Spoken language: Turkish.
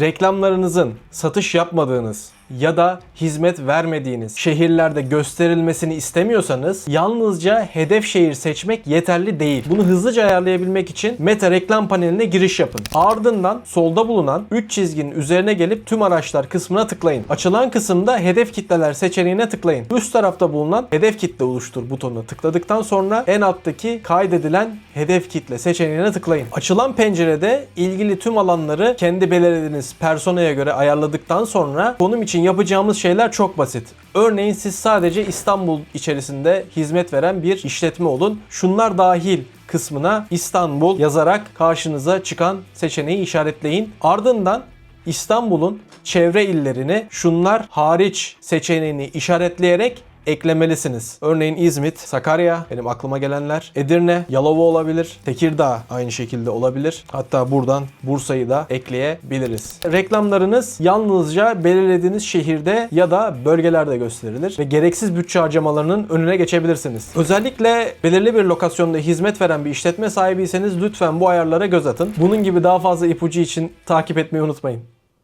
reklamlarınızın satış yapmadığınız ya da hizmet vermediğiniz şehirlerde gösterilmesini istemiyorsanız yalnızca hedef şehir seçmek yeterli değil. Bunu hızlıca ayarlayabilmek için Meta reklam paneline giriş yapın. Ardından solda bulunan 3 çizginin üzerine gelip tüm araçlar kısmına tıklayın. Açılan kısımda hedef kitleler seçeneğine tıklayın. Üst tarafta bulunan hedef kitle oluştur butonuna tıkladıktan sonra en alttaki kaydedilen hedef kitle seçeneğine tıklayın. Açılan pencerede ilgili tüm alanları kendi belirlediğiniz personaya göre ayarladıktan sonra konum için yapacağımız şeyler çok basit. Örneğin siz sadece İstanbul içerisinde hizmet veren bir işletme olun. Şunlar dahil kısmına İstanbul yazarak karşınıza çıkan seçeneği işaretleyin. Ardından İstanbul'un çevre illerini şunlar hariç seçeneğini işaretleyerek eklemelisiniz. Örneğin İzmit, Sakarya benim aklıma gelenler. Edirne, Yalova olabilir. Tekirdağ aynı şekilde olabilir. Hatta buradan Bursa'yı da ekleyebiliriz. Reklamlarınız yalnızca belirlediğiniz şehirde ya da bölgelerde gösterilir ve gereksiz bütçe harcamalarının önüne geçebilirsiniz. Özellikle belirli bir lokasyonda hizmet veren bir işletme sahibiyseniz lütfen bu ayarlara göz atın. Bunun gibi daha fazla ipucu için takip etmeyi unutmayın.